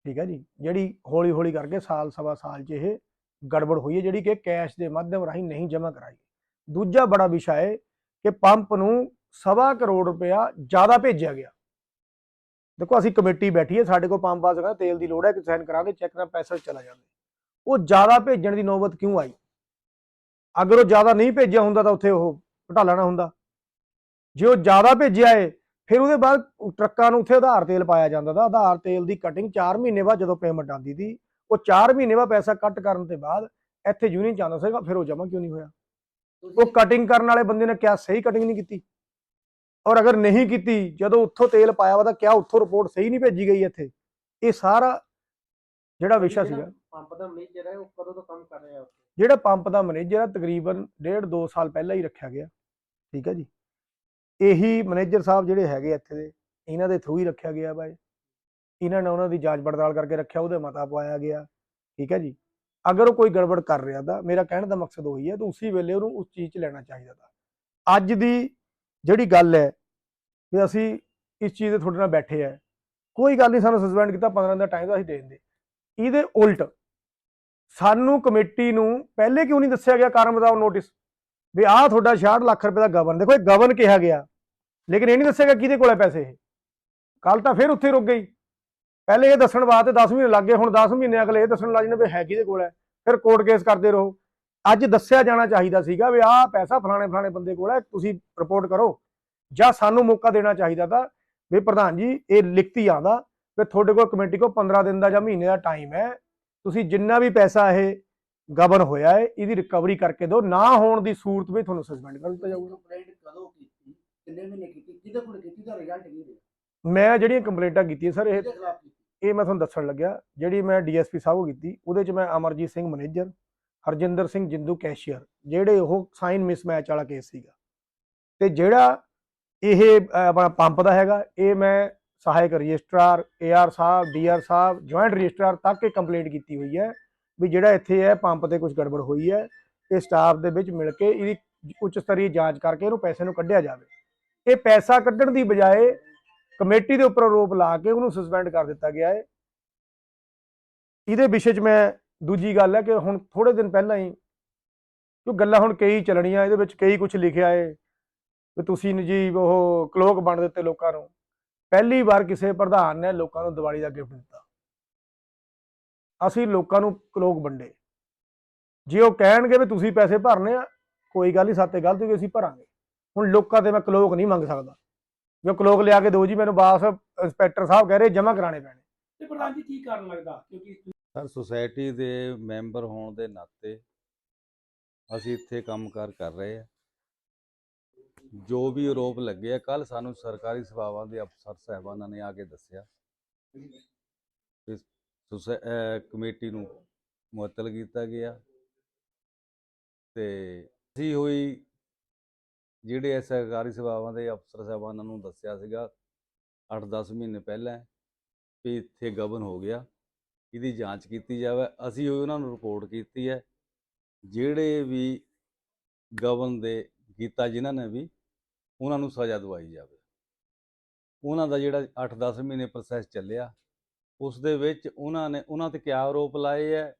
ਠੀਕ ਹੈ ਜੀ ਜਿਹੜੀ ਹੌਲੀ ਹੌਲੀ ਕਰਕੇ ਸਾਲ ਸਵਾ ਸਾਲ 'ਚ ਇਹ ਗੜਬੜ ਹੋਈ ਹੈ ਜਿਹੜੀ ਕਿ ਕੈਸ਼ ਦੇ ਮਾਧਿਅਮ ਰਾਹੀਂ ਨਹੀਂ ਜਮ੍ਹਾਂ ਕਰਾਈ ਦੂਜਾ ਬੜਾ ਵਿਸ਼ਾ ਹੈ ਕਿ ਪੰਪ ਨੂੰ ਸਵਾ ਕਰੋੜ ਰੁਪਇਆ ਜ਼ਿਆਦਾ ਭੇਜਿਆ ਗਿਆ। ਦੇਖੋ, ਅਸੀਂ ਕਮੇਟੀ ਬੈਠੀ ਹੈ, ਸਾਡੇ ਕੋਲ ਪੰਪ ਵਾਸਤੇ ਕਹਿੰਦਾ ਤੇਲ ਦੀ ਲੋੜ ਹੈ ਕਿ ਸਾਈਨ ਕਰਾ ਚੈੱਕ ਨਾਲ ਪੈਸਾ ਚਲਾ ਜਾਂਦਾ। ਉਹ ਜ਼ਿਆਦਾ ਭੇਜਣ ਦੀ ਨੌਬਤ ਕਿਉਂ ਆਈ? ਅਗਰ ਉਹ ਜ਼ਿਆਦਾ ਨਹੀਂ ਭੇਜਿਆ ਹੁੰਦਾ ਤਾਂ ਉੱਥੇ ਉਹ ਘਟਾਲਾ ਨਾ ਹੁੰਦਾ। ਜੇ ਉਹ ਜ਼ਿਆਦਾ ਭੇਜਿਆ ਏ, ਫਿਰ ਉਹਦੇ ਬਾਅਦ ਟਰੱਕਾਂ ਨੂੰ ਉੱਥੇ ਆਧਾਰ ਤੇਲ ਪਾਇਆ ਜਾਂਦਾ ਦਾ ਆਧਾਰ ਤੇਲ ਦੀ ਕਟਿੰਗ 4 ਮਹੀਨੇ ਬਾਅਦ ਜਦੋਂ ਪੇਮੈਂਟ ਆਉਂਦੀ ਸੀ ਉਹ 4 ਮਹੀਨੇ ਬਾਅਦ ਪੈਸਾ ਕੱਟ ਕਰਨ ਤੋਂ ਬਾਅਦ ਇੱਥੇ ਯੂਨੀਅਨ ਚ ਆਉਂਦਾ ਸੀਗਾ, ਫਿਰ ਉਹ ਜਮਾ ਕਿਉਂ ਨਹੀਂ ਹੋਇਆ? ਉਹ ਕਟਿੰਗ ਕਰਨ ਵਾਲੇ ਬੰਦੇ ਨੇ ਕਿਹਾ ਸਹੀ ਕਟਿੰਗ ਨਹੀਂ ਕੀਤੀ? ਔਰ ਅਗਰ ਨਹੀਂ ਕੀਤੀ ਜਦੋਂ ਉੱਥੋਂ ਤੇਲ ਪਾਇਆ ਵਾ ਤਾਂ ਕਿਆ ਉੱਥੋਂ ਰਿਪੋਰਟ ਸਹੀ ਨਹੀਂ ਭੇਜੀ ਗਈ ਇੱਥੇ? ਇਹ ਸਾਰਾ ਜਿਹੜਾ ਵਿਸ਼ਾ ਸੀਗਾ। ਪੰਪ ਦਾ ਮੈਨੇਜਰ ਹੈ ਉਹ ਕਦੋਂ ਤੋਂ ਕੰਮ ਕਰ ਰਿਹਾ ਉੱਥੇ? ਜਿਹੜਾ ਪੰਪ ਦਾ ਮੈਨੇਜਰ ਹੈ ਤਕਰੀਬਨ ਡੇਢ 2 ਸਾਲ ਪਹਿਲਾਂ ਹੀ ਰੱਖਿਆ ਗਿਆ। ਠੀਕ ਹੈ ਜੀ? ਇਹੀ ਮੈਨੇਜਰ ਸਾਹਿਬ ਜਿਹੜੇ ਹੈਗੇ ਇੱਥੇ ਦੇ ਇਹਨਾਂ ਦੇ ਥਰੂ ਹੀ ਰੱਖਿਆ ਗਿਆ ਇਹ। ਇਹਨਾਂ ਨੇ ਉਹਨਾਂ ਦੀ ਜਾਂਚ ਪੜਤਾਲ ਕਰਕੇ ਰੱਖਿਆ ਉਹਦੇ ਮਤਾ ਪਵਾਇਆ ਗਿਆ। ਠੀਕ ਹੈ ਜੀ? ਅਗਰ ਉਹ ਕੋਈ ਗੜਬੜ ਕਰ ਰਿਹਾ ਤਾਂ ਮੇਰਾ ਕਹਿਣ ਦਾ ਮਕਸਦ ਉਹੀ ਹੈ ਤਾਂ ਉਸੇ ਵੇਲੇ ਉਹਨੂੰ ਉਸ ਚੀਜ਼ 'ਚ ਲੈਣਾ ਚਾਹੀਦਾ ਤਾਂ। ਅੱਜ ਦੀ ਜਿਹੜੀ ਗੱਲ ਹੈ ਵੀ ਅਸੀਂ ਇਸ ਚੀਜ਼ ਦੇ ਤੁਹਾਡੇ ਨਾਲ ਬੈਠੇ ਆ। ਕੋਈ ਗੱਲ ਨਹੀਂ, ਸਾਨੂੰ ਸਸਪੈਂਡ ਕੀਤਾ 15 ਦਿਨ ਦਾ ਟਾਈਮ ਦਾ ਅਸੀਂ ਦੇ ਦਿੰਦੇ। ਇਹਦੇ ਉਲਟ ਸਾਨੂੰ ਕਮੇਟੀ ਨੂੰ ਪਹਿਲੇ ਕਿਉਂ ਨਹੀਂ ਦੱਸਿਆ ਗਿਆ ਕਾਰਨ ਬਤਾਓ ਨੋਟਿਸ ਵੀ ਆਹ ਤੁਹਾਡਾ 66 ਲੱਖ ਰੁਪਏ ਦਾ ਗਵਨ ਦੇਖੋ ਇਹ ਗਵਨ ਕਿਹਾ ਗਿਆ, ਲੇਕਿਨ ਇਹ ਨਹੀਂ ਦੱਸਿਆ ਗਿਆ ਕਿਹਦੇ ਕੋਲ ਹੈ ਪੈਸੇ ਇਹ। ਕੱਲ ਤਾਂ ਫਿਰ ਉੱਥੇ ਰੁਕ ਗਈ। ਪਹਿਲੇ ਇਹ ਦੱਸਣ ਵਾਸਤੇ 10 ਮਹੀਨੇ ਲੱਗ ਗਏ, ਹੁਣ 10 ਮਹੀਨੇ ਅਗਲੇ ਇਹ ਦੱਸਣ ਲੱਗ ਜਾਂਦੇ ਵੀ ਹੈ ਕਿਹਦੇ ਕੋਲ ਹੈ। ਫਿਰ ਕੋਰਟ ਕੇਸ ਕਰਦੇ ਰਹੋ। ਅੱਜ ਦੱਸਿਆ ਜਾਣਾ ਚਾਹੀਦਾ ਸੀਗਾ ਵੀ ਆਹ ਪੈਸਾ ਫਲਾਣੇ ਫਲਾਣੇ ਬੰਦੇ ਕੋਲ ਹੈ ਤੁਸੀਂ ਰਿਪੋਰਟ ਕਰੋ। ਜਾਂ ਸਾਨੂੰ ਮੌਕਾ ਦੇਣਾ ਚਾਹੀਦਾ ਤਾਂ ਵੀ ਪ੍ਰਧਾਨ ਜੀ ਇਹ ਲਿਖਤੀ ਆਂਦਾ ਵੀ ਤੁਹਾਡੇ ਕੋਲ ਕਮੇਟੀ ਕੋਲ 15 ਦਿਨ ਦਾ ਜਾਂ ਮਹੀਨੇ ਦਾ ਟਾਈਮ ਹੈ। ਤੁਸੀਂ ਜਿੰਨਾ ਵੀ ਪੈਸਾ ਇਹ ਗਬਨ ਹੋਇਆ ਹੈ ਇਹਦੀ ਰਿਕਵਰੀ ਕਰਕੇ ਦਿਓ। ਨਾ ਹੋਣ ਦੀ ਸੂਰਤ ਵਿੱਚ ਤੁਹਾਨੂੰ ਸਸਪੈਂਡ ਕਰ ਦਿੱਤਾ ਜਾਊਗਾ। ਕੰਪਲੇਂਟ ਕਦੋਂ ਕੀਤੀ? ਕਿੰਨੇ ਮਹੀਨੇ ਕੀਤੀ? ਕਿਹਦੇ ਕੋਲ ਕੀਤੀ? ਦਾ ਰਿਜ਼ਲਟ ਕੀ ਰਿਹਾ? ਮੈਂ ਜਿਹੜੀਆਂ ਕੰਪਲੇਂਟਾਂ ਕੀਤੀਆਂ ਸਰ ਇਹ ਇਹ ਮੈਂ ਤੁਹਾਨੂੰ ਦੱਸਣ ਲੱਗਿਆ। ਜਿਹੜੀ ਮੈਂ ਡੀਐਸਪੀ ਸਾਹਿਬ ਕੀਤੀ ਉਹਦੇ ਚ ਮੈਂ ਅਮਰਜੀਤ ਸਿੰਘ ਮੈਨੇਜਰ ਹਰਜਿੰਦਰ ਸਿੰਘ ਜਿੰਦੂ ਕੈਸ਼ੀਅਰ, ਜਿਹੜੇ ਉਹ ਸਾਈਨ ਮਿਸਮੈਚ ਵਾਲਾ ਕੇਸ ਸੀਗਾ। ਤੇ ਜਿਹੜਾ ਇਹ ਆਪਣਾ ਪੰਪ ਦਾ ਹੈਗਾ, ਇਹ ਮੈਂ ਸਹਾਇਕ ਰਜਿਸਟਰਾਰ ਏਆਰ ਸਾਹਿਬ ਡੀਆਰ ਸਾਹਿਬ ਜੁਆਇੰਟ ਰਜਿਸਟਰਾਰ ਤੱਕ ਇਹ ਕੰਪਲੇਂਟ ਕੀਤੀ ਹੋਈ ਹੈ ਵੀ ਜਿਹੜਾ ਇੱਥੇ ਹੈ, ਪੰਪ ਤੇ ਕੁਝ ਗੜਬੜ ਹੋਈ ਹੈ ਇਹ ਸਟਾਫ ਦੇ ਵਿੱਚ ਮਿਲ ਕੇ ਇਹਦੀ ਉੱਚ ਸਤਰੀ ਜਾਂਚ ਕਰਕੇ ਇਹਨੂੰ ਪੈਸੇ ਨੂੰ ਕੱਢਿਆ ਜਾਵੇ। ਇਹ ਪੈਸਾ ਕੱਢਣ ਦੀ ਬਜਾਏ ਕਮੇਟੀ ਦੇ ਉੱਪਰ ਆਰੋਪ ਲਾ ਕੇ ਉਹਨੂੰ ਸਸਪੈਂਡ ਕਰ ਦਿੱਤਾ ਗਿਆ ਹੈ। ਇਹਦੇ ਵਿਸ਼ੇ 'ਚ ਮੈਂ ਦੂਜੀ ਗੱਲ ਹੈ ਕਿ ਹੁਣ ਥੋੜੇ ਦਿਨ ਪਹਿਲਾਂ ਹੀ ਕਿਉਂ ਗੱਲਾਂ ਹੁਣ ਕਈ ਚੱਲਣੀਆਂ, ਇਹਦੇ ਵਿੱਚ ਕਈ ਕੁਝ ਲਿਖਿਆ ਹੈ ਕਿ ਤੁਸੀਂ ਜੀ ਉਹ ਕਲੋਕ ਬਣ ਦਿੱਤੇ ਲੋਕਾਂ ਨੂੰ। ਪਹਿਲੀ ਵਾਰ ਕਿਸੇ ਪ੍ਰਧਾਨ ਨੇ ਲੋਕਾਂ ਨੂੰ ਦੀਵਾਲੀ ਦਾ ਗਿਫਟ ਦਿੱਤਾ। ਅਸੀਂ ਲੋਕਾਂ ਨੂੰ ਕਲੋਕ ਵੰਡੇ। ਜੇ ਉਹ ਕਹਿਣਗੇ ਵੀ ਤੁਸੀਂ ਪੈਸੇ ਭਰਨੇ ਆ, ਕੋਈ ਗੱਲ ਨਹੀਂ ਸਾਤੇ ਗਲਤ ਹੋਈ ਅਸੀਂ ਭਰਾਂਗੇ। ਹੁਣ ਲੋਕਾਂ ਤੇ ਮੈਂ ਕਲੋਕ ਨਹੀਂ ਮੰਗ ਸਕਦਾ। ਜੋ ਕਲੋਕ ਲਿਆ ਕੇ ਦਿਓ ਜੀ, ਮੈਨੂੰ ਵਾਪਸ ਇੰਸਪੈਕਟਰ ਸਾਹਿਬ ਕਹਿ ਰਹੇ ਜਮ੍ਹਾਂ ਕਰਾਣੇ ਪੈਣੇ। ਤੇ ਪ੍ਰਧਾਨ ਜੀ ਕੀ ਕਾਰਨ ਲੱਗਦਾ? ਕਿਉਂਕਿ ਸਰ ਸੁਸਾਇਟੀ ਦੇ ਮੈਂਬਰ ਹੋਣ ਦੇ ਨਾਤੇ ਅਸੀਂ ਇੱਥੇ ਕੰਮਕਾਰ ਕਰ ਰਹੇ ਆ ਜੋ ਵੀ ਆਰੋਪ ਲੱਗੇ ਆ ਕੱਲ ਸਾਨੂੰ ਸਰਕਾਰੀ ਸੇਵਾਵਾਂ ਦੇ ਅਫਸਰ ਸਾਹਿਬਾਨਾਂ ਨੇ ਆ ਕੇ ਦੱਸਿਆ ਕਿ ਕਮੇਟੀ ਨੂੰ ਮੁਅੱਤਲ ਕੀਤਾ ਗਿਆ ਤੇ ਅਸੀਂ ਹੋਈ ਜਿਹੜੇ ਸਰਕਾਰੀ ਸੇਵਾਵਾਂ ਦੇ ਅਫਸਰ ਸਾਹਿਬਾਨਾਂ ਨੂੰ ਦੱਸਿਆ ਸੀਗਾ 8-10 ਮਹੀਨੇ ਪਹਿਲਾਂ ਵੀ ਇੱਥੇ ਗਬਨ ਹੋ ਗਿਆ। ਇਹਦੀ ਜਾਂਚ ਕੀਤੀ ਜਾਵੇ, ਅਸੀਂ ਉਹਨਾਂ ਨੂੰ ਰਿਪੋਰਟ ਕੀਤੀ ਹੈ, ਜਿਹੜੇ ਵੀ ਗਵਨ ਦੇ ਕੀਤਾ ਜਿਨ੍ਹਾਂ ਨੇ ਵੀ, ਉਹਨਾਂ ਨੂੰ ਸਜ਼ਾ ਦਵਾਈ ਜਾਵੇ। ਉਹਨਾਂ ਦਾ ਜਿਹੜਾ 8-10 ਮਹੀਨੇ ਪ੍ਰੋਸੈਸ ਚੱਲਿਆ, ਉਸ ਦੇ ਵਿੱਚ ਉਹਨਾਂ ਨੇ, ਉਹਨਾਂ ਤੇ ਕਿਆ ਆਰੋਪ ਲਾਏ ਹੈ,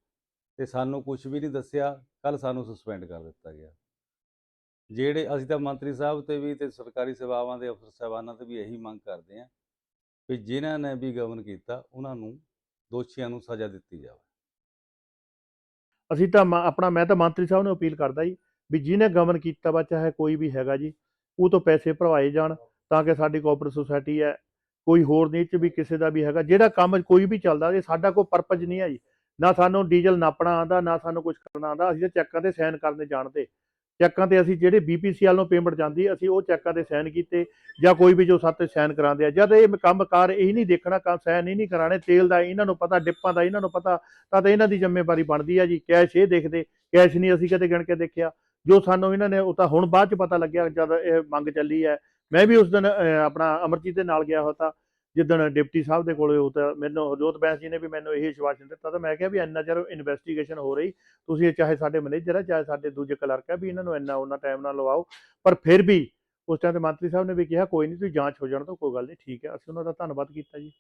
ਤੇ ਸਾਨੂੰ ਕੁਝ ਵੀ ਨਹੀਂ ਦੱਸਿਆ ਕੱਲ ਸਾਨੂੰ ਸਸਪੈਂਡ ਕਰ ਦਿੱਤਾ ਗਿਆ। ਜਿਹੜੇ, ਅਸੀਂ ਤਾਂ ਮੰਤਰੀ ਸਾਹਿਬ ਤੇ ਵੀ ਤੇ ਸਰਕਾਰੀ ਸੇਵਾਵਾਂ ਦੇ ਅਫਸਰ ਸਾਹਿਬਾਨਾਂ ਤੇ ਵੀ ਇਹੀ ਮੰਗ ਕਰਦੇ ਹਾਂ, ਵੀ ਜਿਨ੍ਹਾਂ ਨੇ ਵੀ ਗਵਨ ਕੀਤਾ, ਉਹਨਾਂ ਨੂੰ ਦੋਸ਼ੀਆਂ ਨੂੰ ਸਜ਼ਾ ਦਿੱਤੀ ਜਾਵੇ। ਅਸੀਂ ਤਾਂ ਮ- ਆਪਣਾ, ਮੈਂ ਤਾਂ ਮੰਤਰੀ ਸਾਹਿਬ ਨੂੰ ਅਪੀਲ ਕਰਦਾ ਜੀ ਵੀ ਜਿਹਨੇ ਗਮਨ ਕੀਤਾ ਵਾ, ਚਾਹੇ ਕੋਈ ਵੀ ਹੈਗਾ ਜੀ, ਉਹ ਤੋਂ ਪੈਸੇ ਭਰਵਾਏ ਜਾਣ ਤਾਂ ਕਿ ਸਾਡੀ ਕੋਆਪਰੇਟਿਵ ਸੁਸਾਇਟੀ ਹੈ, ਕੋਈ ਹੋਰ ਨਹੀਂ ਇਹ 'ਚ ਵੀ ਕਿਸੇ ਦਾ ਵੀ ਹੈਗਾ, ਜਿਹੜਾ ਕੰਮ ਕੋਈ ਵੀ ਚੱਲਦਾ ਇਹ ਸਾਡਾ ਕੋਈ ਪਰਪਸ ਨਹੀਂ ਹੈ ਜੀ, ਨਾ ਸਾਨੂੰ ਡੀਜ਼ਲ ਨਾਪਣਾ ਆਉਂਦਾ, ਨਾ ਸਾਨੂੰ ਕੁਝ ਕਰਨਾ ਆਉਂਦਾ, ਅਸੀਂ ਤਾਂ ਚੈੱਕਾਂ ਤੇ ਸਾਈਨ ਕਰਨੇ ਜਾਣਦੇ। ਚੈੱਕਾਂ ਤੇ ਅਸੀਂ ਜਿਹੜੇ ਬੀਪੀਸੀਐਲ ਨੂੰ ਪੇਮੈਂਟ ਜਾਂਦੀ ਅਸੀਂ ਉਹ ਚੈੱਕਾਂ ਤੇ ਸਾਈਨ ਕੀਤੇ ਜਾਂ ਕੋਈ ਵੀ ਜੋ ਸਾਤੇ ਸਾਈਨ ਕਰਾਉਂਦੇ ਆ। ਜਦ ਇਹ ਕੰਮਕਾਰ ਇਹ ਨਹੀਂ ਦੇਖਣਾ, ਕੰਮ ਸਾਈਨ ਇਹ ਨਹੀਂ ਕਰਾਣੇ ਤੇਲ ਦਾ ਇਹਨਾਂ ਨੂੰ ਪਤਾ, ਡਿੱਪਾਂ ਦਾ ਇਹਨਾਂ ਨੂੰ ਪਤਾ, ਤਾਂ ਤਾਂ ਇਹਨਾਂ ਦੀ ਜ਼ਿੰਮੇਵਾਰੀ ਬਣਦੀ ਆ ਜੀ। ਕੈਸ਼ ਇਹ ਦੇਖਦੇ, ਕੈਸ਼ ਨਹੀਂ ਅਸੀਂ ਕਦੇ ਗਿਣ ਕੇ ਦੇਖਿਆ। ਜੋ ਸਾਨੂੰ ਇਹਨਾਂ ਨੇ ਉਹ ਤਾਂ ਹੁਣ ਬਾਅਦ ਚ ਪਤਾ ਲੱਗਿਆ ਜਦ ਇਹ ਮੰਗ ਚੱਲੀ ਹੈ। ਮੈਂ ਵੀ ਉਸ ਦਿਨ ਆਪਣਾ ਅਮਰਜੀਤ ਦੇ ਨਾਲ ਗਿਆ ਹੋਇਆ ਤਾਂ ਜਿੱਦਣ ਡਿਪਟੀ ਸਾਹਿਬ ਦੇ ਕੋਲੇ ਉਹ ਤਾਂ ਮੈਨੂੰ ਹਰਜੋਤ ਬੈਂਸ ਜੀ ਨੇ ਵੀ ਮੈਨੂੰ ਇਹ ਵਿਸ਼ਵਾਸ ਦਿੱਤਾ, ਤਾਂ ਮੈਂ ਕਿਹਾ ਵੀ ਇੰਨਾ ਚਿਰ ਇਨਵੈਸਟੀਗੇਸ਼ਨ ਹੋ ਰਹੀ, ਤੁਸੀਂ ਚਾਹੇ ਸਾਡੇ ਮੈਨੇਜਰ ਹੈ ਚਾਹੇ ਸਾਡੇ ਦੂਜੇ ਕਲਰਕ ਹੈ ਵੀ ਇਹਨਾਂ ਨੂੰ ਇੰਨਾ ਉਹਨਾਂ ਟਾਈਮ ਨਾਲ ਲਵਾਓ, ਪਰ ਫਿਰ ਵੀ ਉਸ ਟਾਈਮ ਤੇ ਮੰਤਰੀ ਸਾਹਿਬ ਨੇ ਵੀ ਕਿਹਾ, ਕੋਈ ਨਹੀਂ ਤੁਸੀਂ ਜਾਂਚ ਹੋ ਜਾਣ ਤੋਂ, ਕੋਈ ਗੱਲ ਨਹੀਂ ਠੀਕ ਹੈ, ਅਸੀਂ ਉਹਨਾਂ ਦਾ ਧੰਨਵਾਦ ਕੀਤਾ ਜੀ।